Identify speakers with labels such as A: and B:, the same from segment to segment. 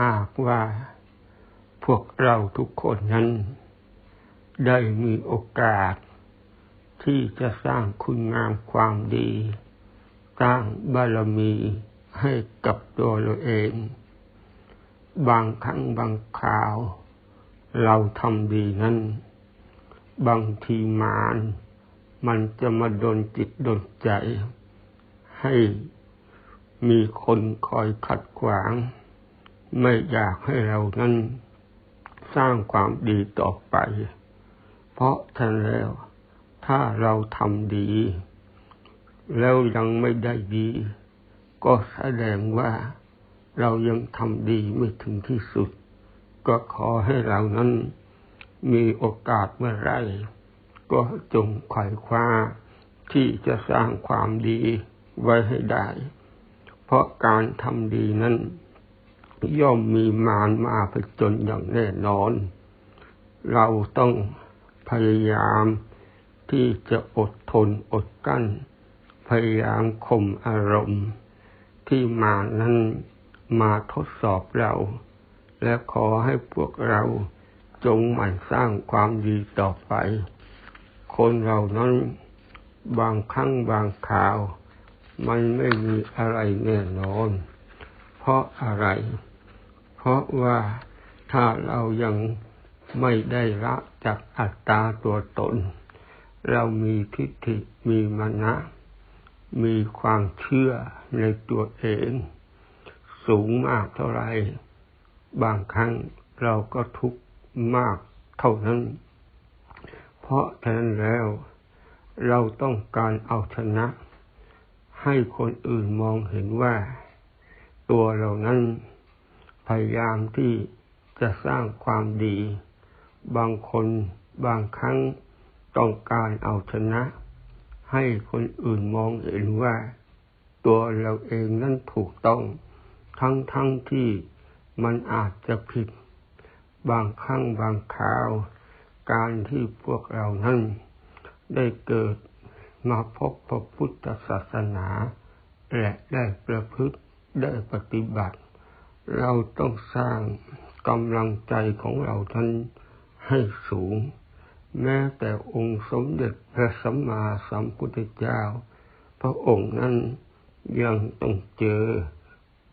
A: หากว่าพวกเราทุกคนนั้น ได้มีโอกาส ที่จะสร้างคุณงามความดี สร้างบารมีให้กับตัวเราเอง บางครั้งบางคราว เราทำดีนั้น บางทีมานมันจะมาดนจิตดนใจ ให้มีคนคอยขัดขวาง ไม่อยากให้เรานั้นสร้างความดีต่อไป เพราะท่านแล้วถ้าเราทำดี แล้วยังไม่ได้ดี ก็แสดงว่าเรายังทำดีไม่ถึงที่สุด ก็ขอให้เรานั้นมีโอกาสเมื่อไร ก็จงไขว่คว้าที่จะสร้างความดีไว้ให้ได้ เพราะการทำดีนั้น ย่อมมีมารมาผจญอย่างแน่นอน เราต้องพยายามที่จะอดทนอดกั้น พยายามข่มอารมณ์ ที่มานั้นมาทดสอบเรา และขอให้พวกเราจงหมั่นสร้างความดีต่อไป คนเรานั้นบางครั้งบางคราว มันไม่มีอะไรแน่นอน เพราะอะไร เพราะว่าถ้าเรายังไม่ได้ละจากอัตตาตัวตน เรามีทิฏฐิมีมณะ มีความเชื่อในตัวเอง สูงมากเท่าไรบางครั้งเราก็ทุกข์มากเท่านั้น เพราะฉะนั้นแล้ว เราต้องการเอาชนะ ให้คนอื่นมองเห็นว่า ตัวเรานั้น พยายามที่จะสร้างความดี บางคนบางครั้งต้องการเอาชนะ ให้คนอื่นมองเห็นว่า ตัวเราเองนั้นถูกต้อง ทั้งทั้งที่มันอาจจะผิด บางครั้งบางคราว การที่พวกเรานั้นได้เกิดมาพบพระพุทธศาสนา และได้ประพฤติได้ปฏิบัติ เราต้องสร้างกำลังใจของเราท่านให้สูง แม้แต่องค์สมเด็จพระสัมมาสัมพุทธเจ้า พระองค์นั้นยังต้องเจอ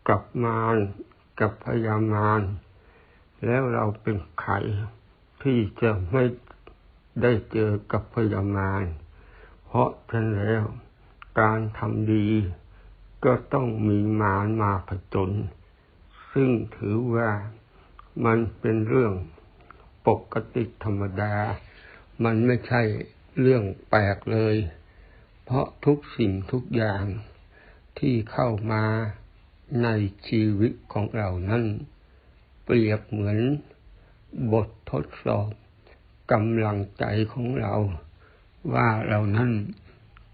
A: กับมารกับพยามาร แล้วเราเป็นใครที่จะไม่ได้เจอกับพยามาร เพราะฉะนั้นแล้วการทำดีก็ต้องมีมารมาผจญ ซึ่งถือว่ามันเป็นเรื่องปกติธรรมดา มันไม่ใช่เรื่องแปลกเลย เพราะทุกสิ่งทุกอย่างที่เข้ามาในชีวิตของเรานั้น เปรียบเหมือนบททดสอบกำลังใจของเรา ว่าเรานั้น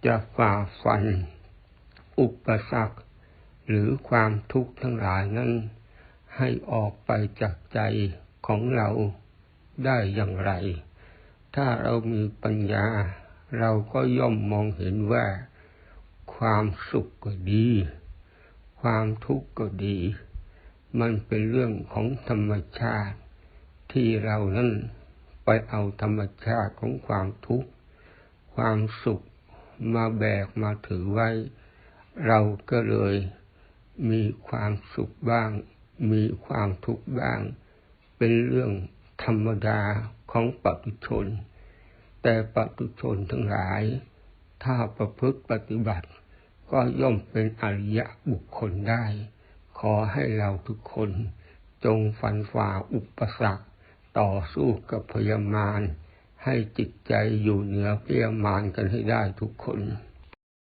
A: จะฝ่าฟัน อุปสรรค หรือความทุกข์ทั้งหลายนั้น ให้ออกไปจากใจของเราได้อย่างไร ถ้าเรามีปัญญา เราก็ย่อมมองเห็นว่า ความสุขก็ดี ความทุกข์ก็ดี มันเป็นเรื่องของธรรมชาติ ที่เรานั้นไปเอาธรรมชาติของความทุกข์ความสุขมาแบกมาถือไว้ เราก็เลยมีความสุขบ้าง มีความทุกข์บ้าง เป็นเรื่องธรรมดาของปัตุชน แต่ปัตุชนทั้งหลาย ถ้าประพฤติปฏิบัติ ก็ย่อมเป็นอริยะบุคคลได้ ขอให้เราทุกคนจงฟันฝ่าอุปสรรคต่อสู้กับพยามารให้จิตใจอยู่เหนือพยามารกันให้ได้ทุกคน